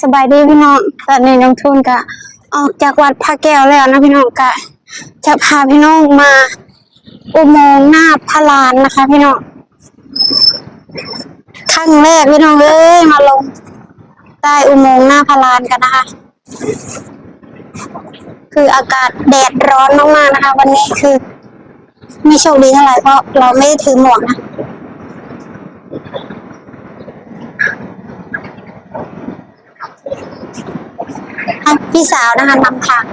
สบายดีพี่น้องตอนนี้น้องทุนก็ออกจากวัดพระแก้วแล้วนะพี่น้องก็จะพาพี่น้องมา อุโมงค์หน้าพระลานนะคะ พี่น้องครั้งแรกพี่น้องเอ้ยมาลงใต้อุโมงค์หน้าพระลานกันนะคะ คืออากาศแดดร้อนมากๆนะคะ วันนี้คือ ไม่โชคดีเท่าไหร่เพราะเราไม่ถือหมวกนะ ให้พี่สาวนะคะนำทาง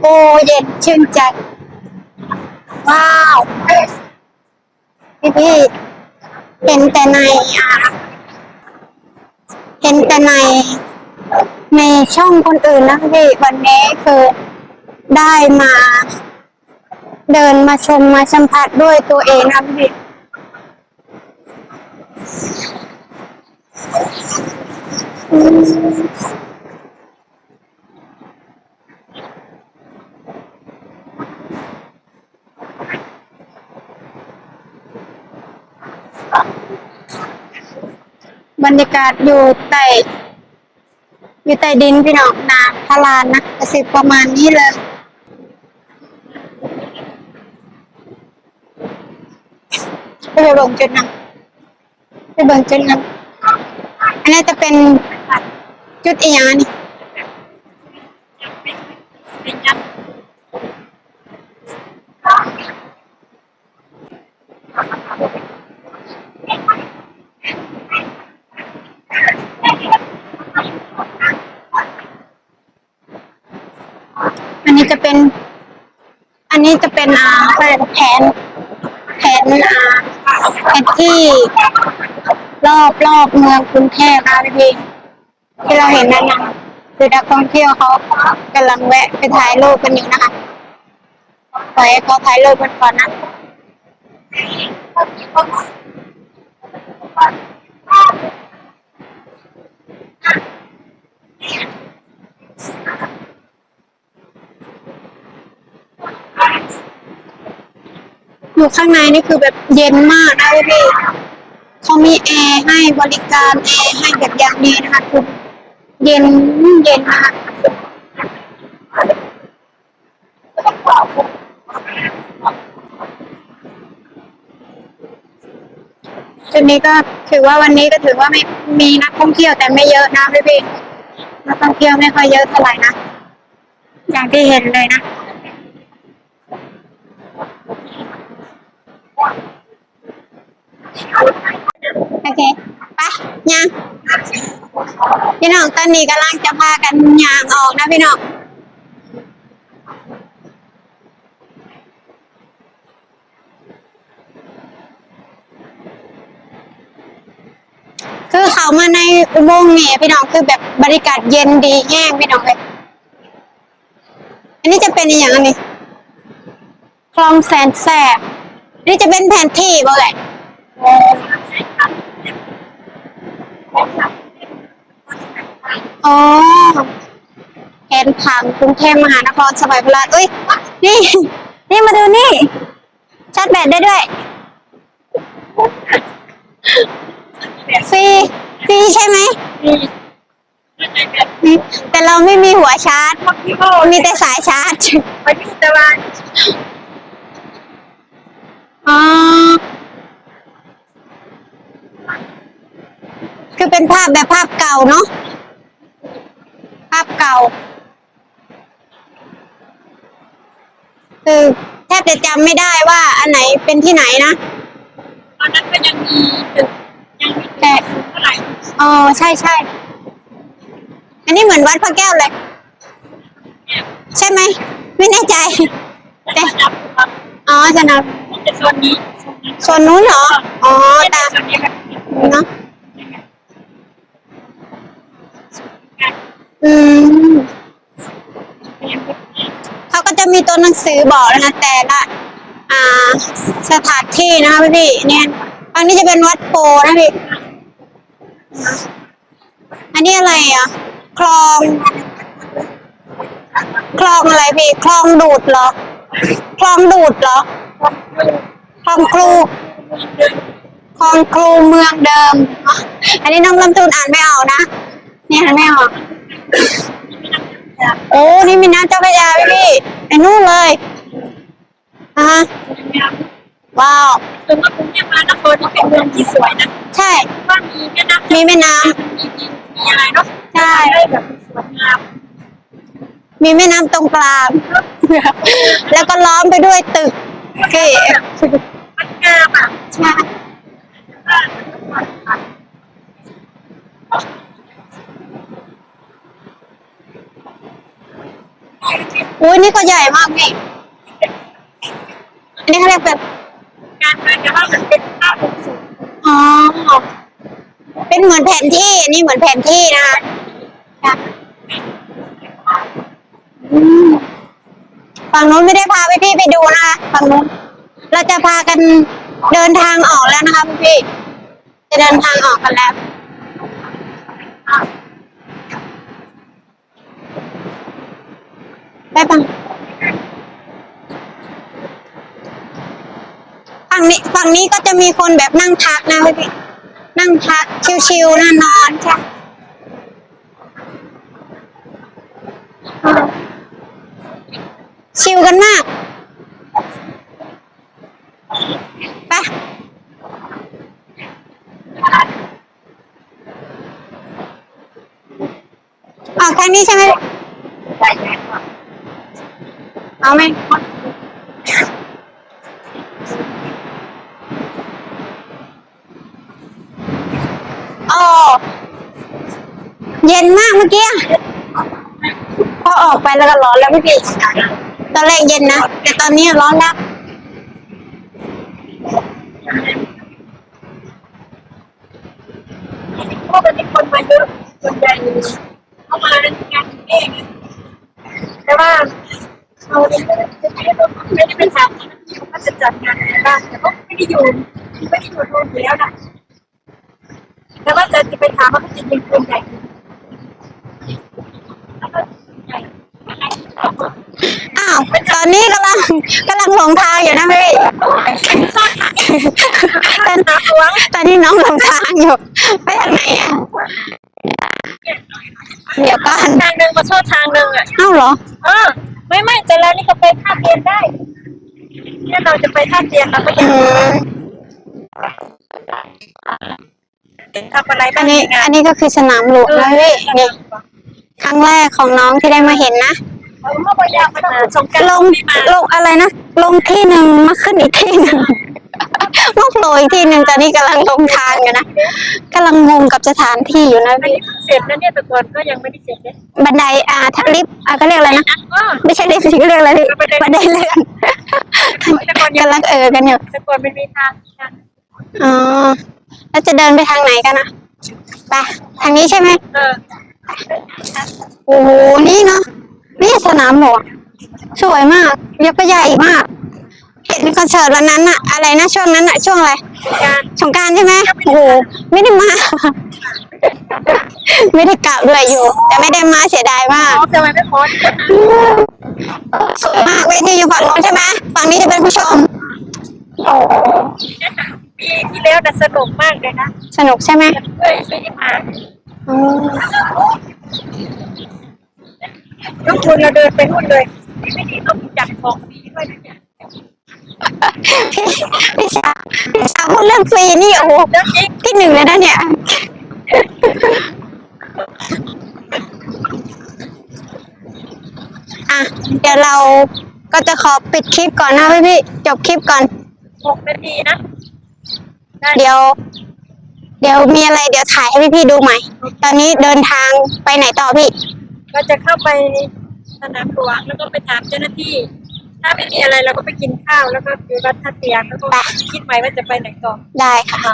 โอ้เย็นชื่นใจ ว้าวพี่พี่เห็นแต่ในอ่าเห็นแต่ใน ในช่องคนอื่นนะพี่วันนี้คือได้มา เดินมาชมมาสัมผัสด้วยตัวเองนะพี่ บรรยากาศอยู่ใต้อยู่ใต้ดินพี่น้องนาพารานนะกสิประมาณนี้เลยไปเบิ่งจุดนั้น ไปเบิ่งจุดนั้นอันนี้จะเป็นจุดอีหยังอันนี้อันนี้จะเป็น อันนี้จะเป็นอ่าแผนแผนอ่าแผนที่ รอบรอบเมืองกรุงเทพนะพี่ที่เราเห็นนั่นนะคือนักท่องเที่ยวเขากำลังแวะไปถ่ายรูปกันอยู่นะคะปล่อยให้เขาถ่ายรูปกันก่อนนะอยู่ข้างในนี่คือแบบเย็นมากนะพี่ เขามีแอร์ให้บริการแอร์ให้แบบอย่างดีนะคะคือเย็นเย็นมากจุดนี้ก็ถือว่าวันนี้ก็ถือว่าไม่มีนักท่องเที่ยวแต่ไม่เยอะนะพี่พี่นักท่องเที่ยวไม่ค่อยเยอะเท่าไหร่นะอย่างที่เห็นเลยนะ เคไปยังพี่น้องตอนนี้กำลังจะพากันย่างออกนะพี่น้องคือเขามาในอุโมงค์เนี่ยพี่น้องคือแบบบรรยากาศเย็นดีแห้งพี่น้องเลยอันนี้จะเป็นอย่างอันนี้คลองแสนแสบนนี่จะเป็นแผนที่บ่เลย อ๋อแผนผังกรุงเทพมหานครสมัยโบราณเอ้ย นี่ นี่มาดูนี่ ชาร์จแบตได้ด้วย ฟรี ฟรีใช่ไหม แต่เราไม่มีหัวชาร์จ มีแต่สายชาร์จไปที่ตลาดอ๋อ คือเป็นภาพแบบภาพเก่าเนาะ ภาพเก่า คือแทบจะจำไม่ได้ว่าอันไหนเป็นที่ไหนนะ ตอนนั้นก็ยังมีตึกยังมีแต่เท่าไหร่อ๋อใช่ใช่ อันนี้เหมือนวัดพระแก้วเลย ใช่ไหม ไม่แน่ใจ แต่จับครับอ๋อจะนมันจะโซนนี้ำส่วนนู้นเหรอ อ๋อ ตามโซนนี้ครับเนาะ อืมเขาก็จะมีตัวหนังสือบอกนะแต่ละอ่า สถานที่นะคะพี่พี่เนี่ยอันนี้จะเป็นวัดโพนะพี่อันนี้อะไรอะ คลอง คลองอะไรพี่ คลองดูดเหรอ คลองดูดเหรอ คลองครู คลองครูเมืองเดิม อันนี้น้องลำตูนอ่านไม่ออกนะ นี่อ่านไม่ออก โอ้นี่มีน้ำเจ้าพระยาพี่พี่ไอ้นู่นเลยอะฮะว้าวถึงว่ากรุงเทพมหานครนี่เป็นเมืองที่สวยนะใช่ว่ามีแม่น้ำมีแม่น้มีมีมีอะไรเนาะำใช่ได้แบบสวยงามมีแม่น้ำตรงกลาง แล้วก็ล้อมไปด้วยตึกที่มันงามอะใช่ อุ้ยนี่ก็ใหญ่มากพี่อันนี้เขาเรียกแบบการเมืองจะว่ามันเป็นภาพของสูงอ๋อ เป็นเหมือนแผนที่ อันนี้เหมือนแผนที่นะคะค่ะอืมฝั่งนู้นไม่ได้พาพี่พี่ๆไปดูนะคะฝั่งนู้น เราจะพากันเดินทางออกแล้วนะคะพี่พี่ๆจะเดินทางออกกันแล้ว ได้ปังฝั่งนี้ฝั่งนี้ก็จะมีคนแบบนั่งพักนะพี่พี่นั่งพักชิวๆน่านอนใช่ชิวกันมากไปออกทางนี้ใช่ไหม เอาไหมโอ้เย็นมากเมื่อกี้อะพอออกไปแล้วก็ร้อนแล้วพี่พี่ตอนแรกเย็นนะ แต่ตอนนี้ร้อนแล้วเพราะมันมีคนมาเยอะส่วนใหญ่เข้ามาในงานเองแต่ว่า เราไม่ได้ไม่ได้ไปถามที่เขาจะจัดงานอะไรบ้างแต่ก็ไม่ได้อยู่ไม่ได้อยู่รวมอยู่แล้วนะแต่ว่าจะจะไปถามว่าเขาจะยิงปืนใหญ่แล้วก็ใหญ่อ้าวตอนนี้กำลังกำลังหลงทางอยู่นะพี่ตอนตอนนี้น้องหลงทางอยู่ไปทางไหนอะเดี๋ยวก่อนทางหนึ่งมาโทษทางหนึ่งอะเอ้าเหรอเออ ไม่ไม่แต่แล้วนี่ก็ไปท่าเตียนได้เนี่ยเราจะไปท่าเตียนเราก็ยัอืงมทำอะไรอับ้านงนี้ในงาอันนนี้ก็คือสนามหลวงนะพี่นี่ครั้งแรกของน้องที่ได้มาเห็นนะ เราเมื่อวันยาวมาต้องสงการลง ไม่มาลงอะไรนะ ลงที่หนึ่งมาขึ้นอีกที่หนึ่ง มาโผล่อีกที่หนึ่งตอนนี้กำลังลงทางอยู่นะกำลังงงกับสถานที่อยู่นะอันพี่นี้เพิ่งเสร็จนะเนี่ยแต่ก่อนก็ยังไม่ได้เสร็จเลยบันไดอ่าทางลิฟต์อ่าก็เรียกอะไรนะ อ๋อไม่ใช่ลิฟต์สิเรียกอะไรพี่บันไดเลื่อนแต่ก่อนยังกำลังเออกันอยู่แต่ก่อนมันมีทางนะอ๋อแล้วจะเดินไปทางไหนกันนะไปทางนี้ใช่ไหมเออโอ้โหนี่เนาะนี่สนามหลวงสวยมากยักษ์ก็ใหญ่มาก เห็นคอนเสิร์ตวันนั้นอะอะไรนะช่วงนั้นอะช่วงอะไรการสงกรารใช่ไหมโอ้โหไม่ได้มา ไม่ได้กลับด้วยอยู่ แต่ไม่ได้มาเสียดายมากอ๋อจะไม่พอสวยมากเวทีอยู่ฝั่งโน้นใช่ไหมฝั่งนี้จะเป็นผู้ชมปีที่แล้วน่ะสนุกมากเลยนะสนุกใช่ไหมเอ้ยไม่ได้มาอืมทุกคนเราเดินไปนู่นเลยไม่ได้ต้องจัดของฟรีด้วยนะเนี่ย พี่พี่สาวพี่สาวพูดเรื่องฟรีนี่โอ้โหเรื่องจริงที่หนึ่งเลยนะเนี่ยอะเดี๋ยวเราก็จะขอปิดคลิปก่อนนะพี่พี่ๆจบคลิปก่อนหกนาทีนะได้เดี๋ยว เดี๋ยวมีอะไรเดี๋ยวถ่ายให้พี่พี่ๆดูใหม่ ตอนนี้เดินทางไปไหนต่อพี่เราจะเข้าไปสนามหลวงแล้วก็ไปถามเจ้าหน้าที่ ถ้าไม่มีอะไรเราก็ไปกินข้าวแล้วก็อยู่รัฐท่าเตียงแล้วก็คิดใหม่ว่าจะไปไหนต่อ ได้ค่ะ